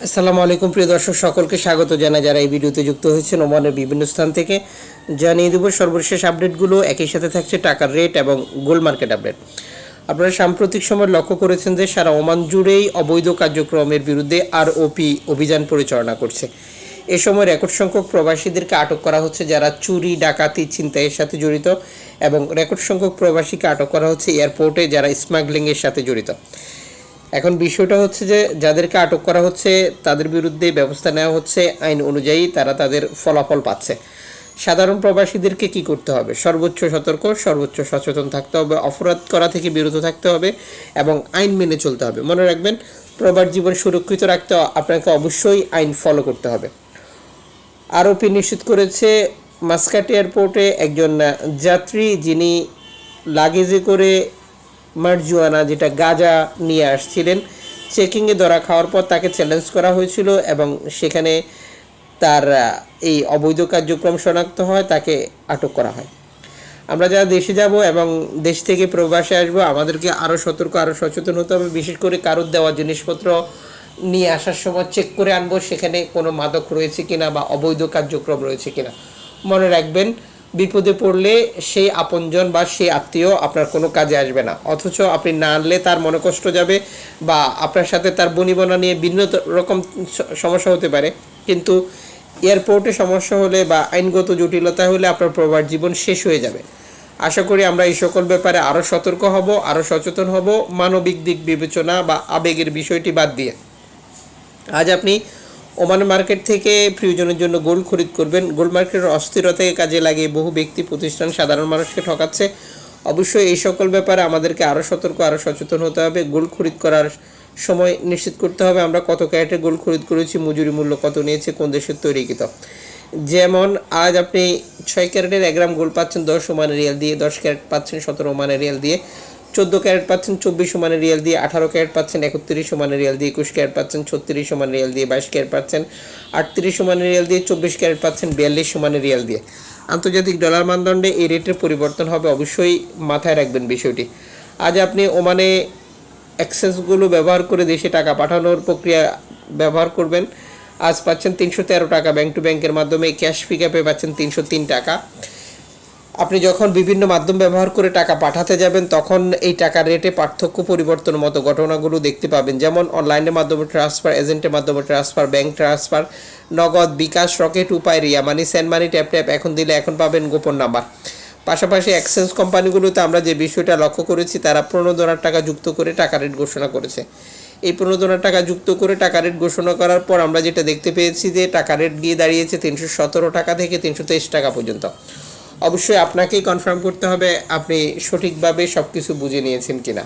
আসসালামু আলাইকুম, প্রিয় দর্শক, সকলকে স্বাগত জানাই। যারা এই ভিডিওতে যুক্ত হয়েছেন, ওমানের বিভিন্ন স্থান থেকে জানিয়ে দেব সর্বশেষ আপডেটগুলো। একই সাথে থাকছে টাকার রেট এবং গোল্ড মার্কেট আপডেট। আপনারা সাম্প্রতিক সময় লক্ষ্য করেছেন যে সারা ওমান জুড়েই অবৈধ কার্যক্রমের বিরুদ্ধে আরওপি অভিযান পরিচালনা করছে। এ সময় রেকর্ড সংখ্যক প্রবাসীদেরকে আটক করা হচ্ছে, যারা চুরি, ডাকাতি, ছিনতাইয়ের সাথে জড়িত এবং রেকর্ড সংখ্যক প্রবাসীকে আটক করা হচ্ছে এয়ারপোর্টে, যারা স্মাগলিংয়ের সাথে জড়িত। এখন বিষয়টা হচ্ছে যে যাদেরকে আটক করা হচ্ছে, তাদের বিরুদ্ধে ব্যবস্থা নেওয়া হচ্ছে, আইন অনুযায়ী তারা তাদের ফলাফল পাচ্ছে। সাধারণ প্রবাসীদেরকে কি করতে হবে? সর্বোচ্চ সতর্ক, সর্বোচ্চ সচেতন থাকতে হবে, অপরাধ করা থেকে বিরত থাকতে হবে এবং আইন মেনে চলতে হবে। মনে রাখবেন, প্রবাস জীবন সুরক্ষিত রাখতে আপনাকে অবশ্যই আইন ফলো করতে হবে। আরোপি নিশ্চিত করেছে, মাস্কাট এয়ারপোর্টে একজন যাত্রী যিনি লাগেজে করে মার্জুয়ানা যেটা গাজা নিয়ে আসছিলেন, চেকিংয়ে ধরা খাওয়ার পর তাকে চ্যালেঞ্জ করা হয়েছিল এবং সেখানে তার এই অবৈধ কার্যক্রম শনাক্ত হয়, তাকে আটক করা হয়। আমরা যারা দেশে যাব এবং দেশ থেকে প্রবাসে আসব, আমাদেরকে আরও সতর্ক আরও সচেতন হতে হবে। বিশেষ করে কারোর দেওয়া জিনিসপত্র নিয়ে আসার সময় চেক করে আনব, সেখানে কোনো মাদক রয়েছে কিনা বা অবৈধ কার্যক্রম রয়েছে কিনা। মনে রাখবেন বিপদে পড়লে সেই আপনজন বা সেই আত্মীয় আপনার কোনো কাজে আসবে না। অথচ আপনি না আনলে তার মনে কষ্ট যাবে বা আপনার সাথে তার বনিবনা নিয়ে ভিন্ন রকম সমস্যা হতে পারে। কিন্তু এয়ারপোর্টে সমস্যা হলে বা আইনগত জটিলতা হলে আপনার প্রবাস জীবন শেষ হয়ে যাবে। আশা করি আমরা এই সকল ব্যাপারে আরও সতর্ক হব আরও সচেতন হব। মানবিক দিক বিবেচনা বা আবেগের বিষয়টি বাদ দিয়ে। আজ আপনি ওমান মার্কেট থেকে প্রিয়জনের জন্য গোল্ড খরিদ করবেন। গোল্ড মার্কেটের অস্থিরতাকে কাজে লাগিয়ে বহু ব্যক্তি, প্রতিষ্ঠান, সাধারণ মানুষকে ঠকাচ্ছে। অবশ্যই এই সকল ব্যাপারে আমাদেরকে আরও সতর্ক আরও সচেতন হতে হবে। গোল্ড খরিদ করার সময় নিশ্চিত করতে হবে আমরা কত ক্যারেটে গোল্ড খরিদ করেছি, মজুরি মূল্য কত নিয়েছে, কোন দেশের তৈরিকৃত যেমন আজ আপনি ছয় ক্যারেটের এক গ্রাম গোল্ড পাচ্ছেন দশ ওমানের রিয়াল দিয়ে, দশ ক্যারেট পাচ্ছেন সতেরো ওমানের রিয়াল দিয়ে। চোদ্দ ক্যারেট পাচ্ছেন, চব্বিশ সমানের রিয়াল দিয়ে আঠারো ক্যারেট পাচ্ছেন, একত্রিশ সমানের রিয়াল দিয়ে একুশ ক্যারেট পাচ্ছেন, ছত্রিশ সমানের রিয়াল দিয়ে বাইশ ক্যারেট পাচ্ছেন, আটত্রিশ সমানের রিয়াল দিয়ে চব্বিশ ক্যারেট পাচ্ছেন, বিয়াল্লিশ সমানের রিয়াল দিয়ে। আন্তর্জাতিক ডলার মানদণ্ডে এই রেটের পরিবর্তন হবে, অবশ্যই মাথায় রাখবেন বিষয়টি। আজ আপনি ওমানে অ্যাক্সেসগুলো ব্যবহার করে দেশে টাকা পাঠানোর প্রক্রিয়া ব্যবহার করবেন। আজ পাচ্ছেন তিনশো তেরো টাকা ব্যাংক টু ব্যাংকের মাধ্যমে, ক্যাশ পিক আপে পাচ্ছেন তিনশো তিন টাকা। আপনি যখন বিভিন্ন মাধ্যম ব্যবহার করে টাকা পাঠাতে যাবেন, তখন এই টাকার রেটে পার্থক্য পরিবর্তন মতো ঘটনাগুলো দেখতে পাবেন। যেমন অনলাইনের মাধ্যমে ট্রান্সফার এজেন্টের মাধ্যমে transfer bank transfer Nagad, bKash Rocket Upay, Ria money send money tap tap এখন দিলে এখন পাবেন গোপন নাম্বার পাশাপাশি এক্সচেঞ্জ কোম্পানিগুলোতে আমরা যে বিষয়টা লক্ষ্য করেছি, তারা প্রণোদনার টাকা যুক্ত করে টাকা রেট ঘোষণা করেছে। এই প্রণোদনার টাকা যুক্ত করে টাকা রেট ঘোষণা করার পর আমরা যেটা দেখতে পেয়েছি যে, টাকা রেট গিয়ে দাঁড়িয়েছে তিনশো সতেরো টাকা থেকে তিনশো তেইশ টাকা পর্যন্ত। অবশ্যই আপনাকেই কনফার্ম করতে হবে আপনি সঠিকভাবে সব কিছু বুঝে নিয়েছেন কিনা।